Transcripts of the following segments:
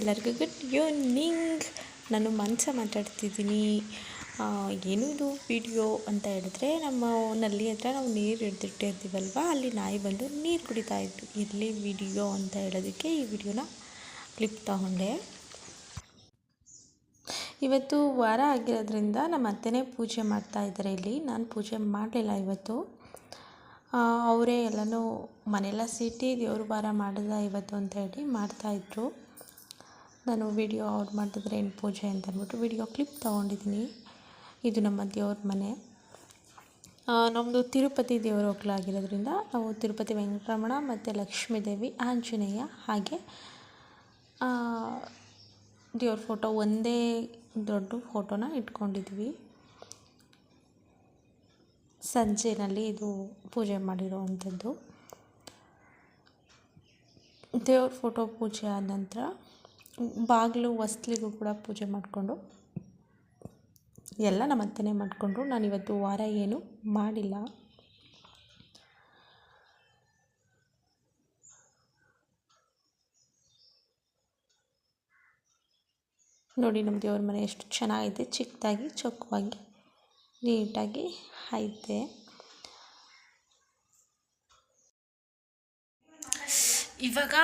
ಎಲ್ಲರಿಗೂ good evening ನಾನು ಮನಸ ಮಾತಾಡ್ತಿದ್ದೀನಿ. ಇದು ವಿಡಿಯೋ ಅಂತ ಹೇಳಿದ್ರೆ ನಮ್ಮ ನಲ್ಲಿ ಹತ್ರ ನಾವು ನೀರು ಹಿಡ್ದಿಟ್ಟಿರ್ತೀವಲ್ವ ಅಲ್ಲಿ ನಾಯಿ ಬಂದು ನೀರು ಕುಡಿತಾ ಇತ್ತು. ಇಲ್ಲಿ ವಿಡಿಯೋ ಅಂತ ಹೇಳೋದಕ್ಕೆ ಈ ವಿಡಿಯೋನ ಕ್ಲಿಪ್ ತಗೊಂಡೆ. ಇವತ್ತು ವಾರ ಆಗಿರೋದ್ರಿಂದ ನಮ್ಮ ಅತ್ತೆನೇ ಪೂಜೆ ಮಾಡ್ತಾ ಇದ್ದಾರೆ ಇಲ್ಲಿ. ನಾನು ಪೂಜೆ ಮಾಡಲಿಲ್ಲ ಇವತ್ತು. ಅವರೇ ಎಲ್ಲನೂ ಮನೆಯೆಲ್ಲ ಸಿಟಿ ದೇವ್ರ ವಾರ ಮಾಡಿದ ಇವತ್ತು ಅಂತ ಹೇಳಿ ಮಾಡ್ತಾಯಿದ್ರು ನಾನು ವಿಡಿಯೋ ಔಟ್ ಮಾಡಿದ್ರೆ ಏನು ಪೂಜೆ ಅಂತ ಅಂದ್ಬಿಟ್ಟು ವಿಡಿಯೋ ಕ್ಲಿಪ್ ತೊಗೊಂಡಿದ್ದೀನಿ. ಇದು ನಮ್ಮ ದೇವ್ರ ಮನೆ. ನಮ್ಮದು ತಿರುಪತಿ ದೇವರ ಒಕ್ಕಲಾಗಿರೋದ್ರಿಂದ ನಾವು ತಿರುಪತಿ ವೆಂಕಟರಮಣ ಮತ್ತು ಲಕ್ಷ್ಮೀ ದೇವಿ, ಆಂಜನೇಯ ಹಾಗೆ ದೇವ್ರ ಫೋಟೋ ಒಂದೇ ದೊಡ್ಡ ಫೋಟೋನ ಇಟ್ಕೊಂಡಿದ್ವಿ. ಸಂಜೆನಲ್ಲಿ ಇದು ಪೂಜೆ ಮಾಡಿರೋವಂಥದ್ದು. ದೇವ್ರ ಫೋಟೋ ಪೂಜೆ ಆದ ನಂತರ ಬಾಗಿಲು ಹೊಸ್ಲಿಗೂ ಕೂಡ ಪೂಜೆ ಮಾಡಿಕೊಂಡು ಎಲ್ಲ ನಮ್ಮ ಅತ್ತೆನೇ ಮಾಡಿಕೊಂಡ್ರು. ನಾನು ಇವತ್ತು ವಾರ ಏನು ಮಾಡಿಲ್ಲ. ನೋಡಿ ನಮ್ಮ ದೇವ್ರ ಮನೆ ಎಷ್ಟು ಚೆನ್ನಾಗಿದೆ ಚಿಕ್ಕದಾಗಿ, ಚೊಕ್ಕವಾಗಿ, ನೀಟಾಗಿ ಐತೆ. ಇವಾಗ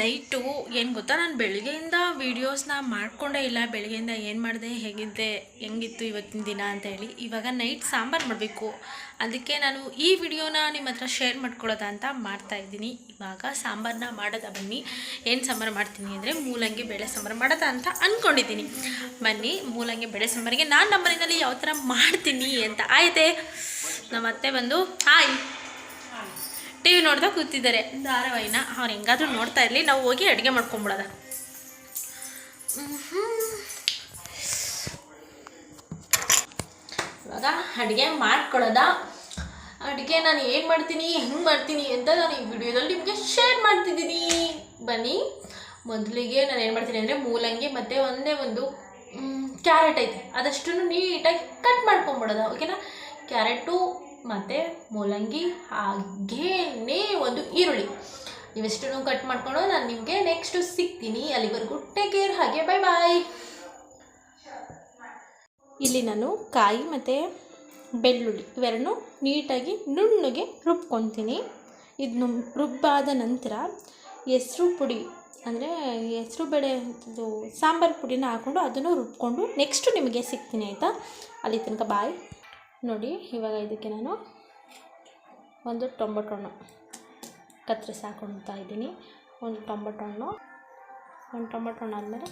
ನೈಟು, ಏನು ಗೊತ್ತಾ? ನಾನು ಬೆಳಗ್ಗೆಯಿಂದ ವೀಡಿಯೋಸ್ನ ಮಾಡ್ಕೊಂಡೇ ಇಲ್ಲ. ಬೆಳಗ್ಗೆಯಿಂದ ಏನು ಮಾಡಿದೆ, ಹೇಗಿದ್ದೆ, ಹೆಂಗಿತ್ತು ಇವತ್ತಿನ ದಿನ ಅಂತ ಹೇಳಿ. ಇವಾಗ ನೈಟ್ ಸಾಂಬಾರು ಮಾಡಬೇಕು. ಅದಕ್ಕೆ ನಾನು ಈ ವಿಡಿಯೋನ ನಿಮ್ಮ ಹತ್ರ ಶೇರ್ ಮಾಡ್ಕೊಳ್ಳೋದ ಅಂತ ಮಾಡ್ತಾ ಇದ್ದೀನಿ. ಇವಾಗ ಸಾಂಬಾರನ್ನ ಮಾಡೋದ ಬನ್ನಿ. ಏನು ಸಾಂಬಾರು ಮಾಡ್ತೀನಿ ಅಂದರೆ ಮೂಲಂಗಿ ಬೇಳೆ ಸಾಂಬಾರು ಮಾಡೋದ ಅಂತ ಅಂದ್ಕೊಂಡಿದ್ದೀನಿ ಬನ್ನಿ, ಮೂಲಂಗಿ ಬೇಳೆ ಸಾಂಬಾರಿಗೆ ನಾನು ನಮ್ಮ ಮನೆಯಲ್ಲಿ ಯಾವ ಥರ ಮಾಡ್ತೀನಿ ಅಂತ. ಆಯಿತೆ? ನಮ್ಮ ಅತ್ತೆ ಬಂದು, ಹಾಯ್ ಟಿ ವಿ ನೋಡ್ತಾ ಕೂತಿದ್ದಾರೆ ಧಾರಾವಾಹಿನ ಅವ್ರು ಹೆಂಗಾದ್ರೂ ನೋಡ್ತಾ ಇರಲಿ. ನಾವು ಹೋಗಿ ಅಡುಗೆ ಮಾಡ್ಕೊಂಬಿಡೋದ. ಇವಾಗ ಅಡುಗೆ ಮಾಡ್ಕೊಳ್ಳೋದ. ಅಡುಗೆ ನಾನು ಏನು ಮಾಡ್ತೀನಿ ಹೆಂಗೆ ಮಾಡ್ತೀನಿ ಅಂತ ನಾನು ಈ ವಿಡಿಯೋದಲ್ಲಿ ನಿಮಗೆ ಶೇರ್ ಮಾಡ್ತಿದ್ದೀನಿ. ಬನ್ನಿ. ಮೊದಲಿಗೆ ನಾನು ಏನು ಮಾಡ್ತೀನಿ ಅಂದರೆ ಮೂಲಂಗಿ ಮತ್ತು ಒಂದೇ ಒಂದು ಕ್ಯಾರೆಟ್ ಐತೆ. ಅದಷ್ಟು ನೀಟಾಗಿ ಕಟ್ ಮಾಡ್ಕೊಂಬಿಡೋದ. ಓಕೆನಾ ಕ್ಯಾರೆಟು ಮತ್ತು ಮೂಲಂಗಿ ಹಾಗೇನೆ ಒಂದು ಈರುಳ್ಳಿ. ಇವೆಷ್ಟನ್ನು ಕಟ್ ಮಾಡ್ಕೊಂಡು ನಾನು ನಿಮಗೆ ನೆಕ್ಸ್ಟು ಸಿಗ್ತೀನಿ. ಅಲ್ಲಿವರೆಗೂ ಟೇಕ್ ಕೇರ್ ಹಾಗೆ ಬಾಯ್ ಬಾಯ್ ಇಲ್ಲಿ ನಾನು ಕಾಯಿ ಮತ್ತು ಬೆಳ್ಳುಳ್ಳಿ ಇವೆರಡನ್ನೂ ನೀಟಾಗಿ ನುಣ್ಣಗೆ ರುಬ್ಕೊತೀನಿ. ಇದನ್ನು ರುಬ್ಬಾದ ನಂತರ ಹೆಸರು ಪುಡಿ ಅಂದರೆ ಹೆಸರು ಬೇಳೆ ಸಾಂಬಾರು ಪುಡಿನ ಹಾಕ್ಕೊಂಡು ಅದನ್ನು ರುಬ್ಕೊಂಡು ನೆಕ್ಸ್ಟು ನಿಮಗೆ ಸಿಗ್ತೀನಿ ಆಯಿತಾ? ಅಲ್ಲಿ ತನಕ ಬಾಯ್ ನೋಡಿ, ಇವಾಗ ಇದಕ್ಕೆ ನಾನು ಒಂದು ಟೊಮೊಟೊ ಹಣ್ಣು ಕತ್ತರಿಸಿ ಹಾಕೊಳ್ತಾ ಇದ್ದೀನಿ. ಒಂದು ಟೊಮೊಟೊ ಹಣ್ಣು ಒಂದು ಟೊಮೊಟೊ ಹಣ್ಣು ಆದಮೇಲೆ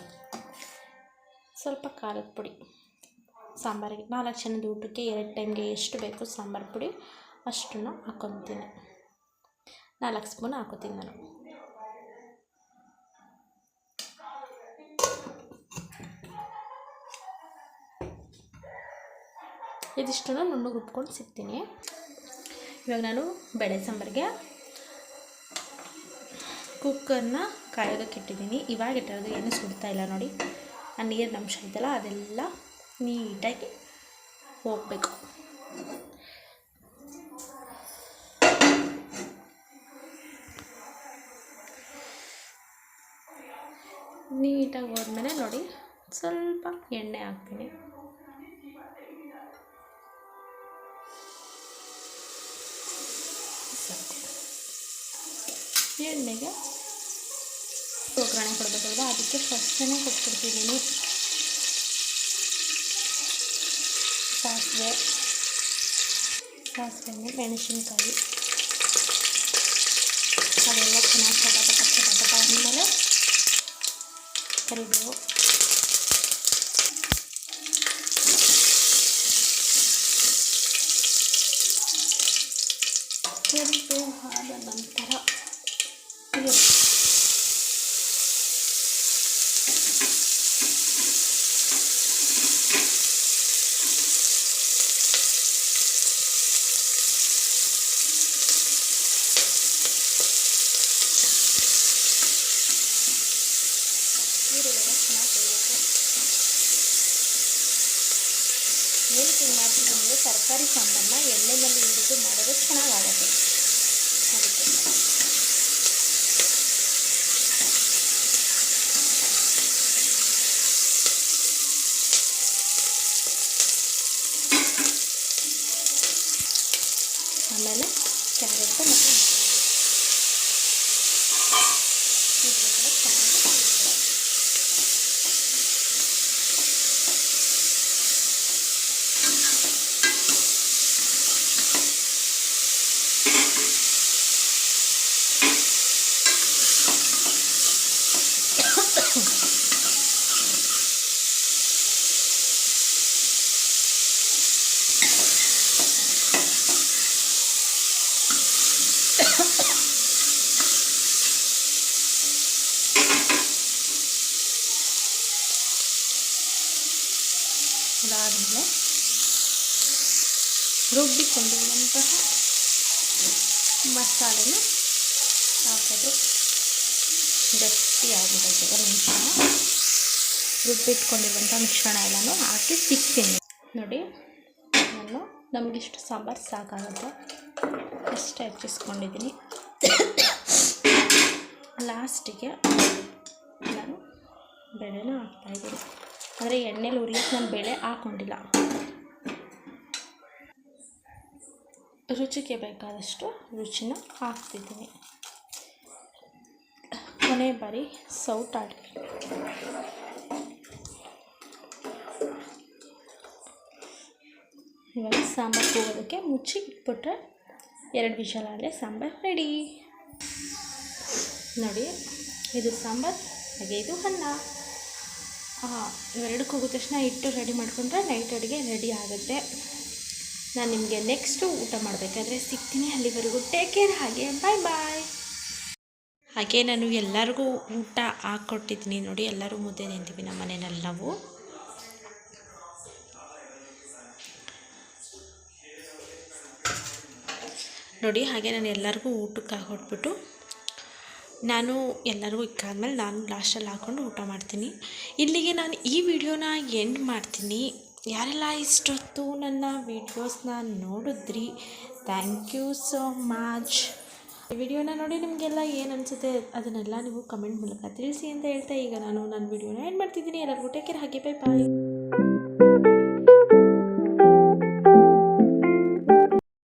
ಸ್ವಲ್ಪ ಖಾರದ ಪುಡಿ, ಸಾಂಬಾರಿಗೆ. ನಾಲ್ಕು ಜನದ ಊಟಕ್ಕೆ ಎರಡು ಟೈಮ್ಗೆ ಎಷ್ಟು ಬೇಕು ಸಾಂಬಾರು ಪುಡಿ ಅಷ್ಟನ್ನು ಹಾಕೊತೀನಿ. ನಾಲ್ಕು ಸ್ಪೂನ್ ಹಾಕೋತೀನಿ ನಾನು. ಇದಿಷ್ಟನ್ನು ನುಣ್ಣಗೆ ರುಬ್ಕೊಂಡು ಸಿಗ್ತೀನಿ. ಇವಾಗ ನಾನು ಬೇಳೆ ಸಾಂಬಾರಿಗೆ ಕುಕ್ಕರ್ನ ಕಾಯೋದಕ್ಕೆ ಇಟ್ಟಿದ್ದೀನಿ. ಇವಾಗ ಇಟ್ಟಿರೋದು ಏನು ಸುಡ್ತಾ ಇಲ್ಲ ನೋಡಿ. ಆ ನೀರಿನ ಅಂಶ ಇದೆಯಲ್ಲ ಅದೆಲ್ಲ ನೀಟಾಗಿ ಹೋಗಬೇಕು. ನೀಟಾಗಿ ಹೋದ್ಮೇಲೆ ನೋಡಿ ಸ್ವಲ್ಪ ಎಣ್ಣೆ ಹಾಕ್ತೀನಿ. ಎಣ್ಣೆಗೆ ಒಗ್ಗರಣೆ ಕೊಡಬೇಕಲ್ವ ಅದಕ್ಕೆ ಫಸ್ಟೇ ಕೊಟ್ಬಿಡ್ತಿದ್ದೀನಿ ಸಾಸಿವೆ ಸಾಸಿವೆ ಮೆಣಸಿನ್ಕಾಯಿ ಅದೆಲ್ಲ ಚೆನ್ನಾಗಿ ಚಟಪಟ ಚಟಪಟ ಆದಮೇಲೆ ಕರಿಬೇವು ಕರಿಬೇವು ಏನಕ್ಕೆ ಹಿಂಗೆ ಮಾಡ್ತಿದ್ದೀನಿ ಅಂದರೆ ತರಕಾರಿ ಸಾಂಬಾರನ್ನ ಎಣ್ಣೆಯಲ್ಲಿ ಹಿಡಿದು ಮಾಡಿದ್ರೆ ಚೆನ್ನಾಗಾಗುತ್ತೆ ಅದಕ್ಕೆ ಕ್ಯಾರೆಟ್ ಮತ್ತು ಇದ್ರ ಕಡೆ ಚೆನ್ನಾಗಿ ಹುರ್ಕೊಳ್ಳೋದು. ಅದಾದಮೇಲೆ ರುಬ್ಬಿಕೊಂಡಿರುವಂತಹ ಮಸಾಲೆನ ಹಾಕೋದು ಗಟ್ಟಿಯಾಗಿರೋದು ಒಂದು ನಿಮಿಷ ರುಬ್ಬಿಟ್ಕೊಂಡಿರುವಂಥ ಮಿಶ್ರಣ ಎಲ್ಲನೂ ಹಾಕಿ ಸಿಗ್ತೀನಿ. ನೋಡಿ, ನಾನು ನಮಗಿಷ್ಟು ಸಾಂಬಾರು ಸಾಕಾಗುತ್ತೆ. ಅಷ್ಟೇ ಹೆಚ್ಚಿಸ್ಕೊಂಡಿದ್ದೀನಿ. ಲಾಸ್ಟಿಗೆ ನಾನು ಬೆಳೆನ ಹಾಕ್ತಾಯಿದ್ದೀನಿ ಅಂದರೆ ಎಣ್ಣೆಲಿ ಉರಿಯೋಕ್ಕೆ ನಾನು ಬೇಳೆ ಹಾಕ್ಕೊಂಡಿಲ್ಲ ರುಚಿಗೆ ಬೇಕಾದಷ್ಟು ರುಚಿನ ಹಾಕ್ತಿದ್ದೀನಿ. ಕೊನೆ ಬಾರಿ ಸೌಟ್ ಆಡಿ ಇವಾಗ ಸಾಂಬಾರು ಹೋಗೋದಕ್ಕೆ ಮುಚ್ಚಿ ಇಟ್ಬಿಟ್ರೆ ಎರಡು ವಿಷಲ್ ಆದರೆ ಸಾಂಬಾರು ರೆಡಿ. ನೋಡಿ, ಇದು ಸಾಂಬಾರು, ಹಾಗೆ ಇದು ಅನ್ನ. ಇವೆರಡು ಹೋಗಿದ ತಕ್ಷಣ ಇಟ್ಟು ರೆಡಿ ಮಾಡಿಕೊಂಡ್ರೆ ನೈಟ್ ಅಡುಗೆ ರೆಡಿ ಆಗುತ್ತೆ. ನಾನು ನಿಮಗೆ ನೆಕ್ಸ್ಟು ಊಟ ಮಾಡಬೇಕಾದ್ರೆ ಸಿಗ್ತೀನಿ ಅಲ್ಲಿವರೆಗೂ. ಟೇಕ್ ಕೇರ್ ಹಾಗೆ ಬಾಯ್ ಬಾಯ್ ಹಾಗೆ ನಾನು ಎಲ್ಲರಿಗೂ ಊಟ ಹಾಕ್ಕೊಟ್ಟಿದ್ದೀನಿ ನೋಡಿ, ಎಲ್ಲರೂ ಮುದ್ದೆ ತಿಂತೀವಿ ನಮ್ಮ ಮನೆಯಲ್ಲಿ ನಾವು. ನೋಡಿ, ಹಾಗೆ ನಾನು ಎಲ್ಲರಿಗೂ ಊಟಕ್ಕೆ ಹಾಕೊಟ್ಬಿಟ್ಟು ನಾನು ಎಲ್ಲರಿಗೂ ಇಕ್ಕಾದ್ಮೇಲೆ ನಾನು ಲಾಸ್ಟಲ್ಲಿ ಹಾಕ್ಕೊಂಡು ಊಟ ಮಾಡ್ತೀನಿ. ಇಲ್ಲಿಗೆ ನಾನು ಈ ವಿಡಿಯೋನ ಎಂಡ್ ಮಾಡ್ತೀನಿ. ಯಾರೆಲ್ಲ ಇಷ್ಟೊತ್ತು ನನ್ನ ವೀಡಿಯೋಸ್ನ ನೋಡಿದ್ರಿ? ಥ್ಯಾಂಕ್ ಯು ಸೋ ಮಚ್ ಈ ವಿಡಿಯೋನ ನೋಡಿ ನಿಮಗೆಲ್ಲ ಏನು ಅನಿಸುತ್ತೆ ಅದನ್ನೆಲ್ಲ ನೀವು ಕಮೆಂಟ್ ಮೂಲಕ ತಿಳಿಸಿ ಅಂತ ಹೇಳ್ತಾ ಈಗ ನಾನು ನನ್ನ ವಿಡಿಯೋನ ಎಂಡ್ ಮಾಡ್ತಿದ್ದೀನಿ. ಎಲ್ಲರಿಗೂ ಟೇಕ್ ಕೇರ್ ಹಾಗೆ ಬೈ ಬಾಯ್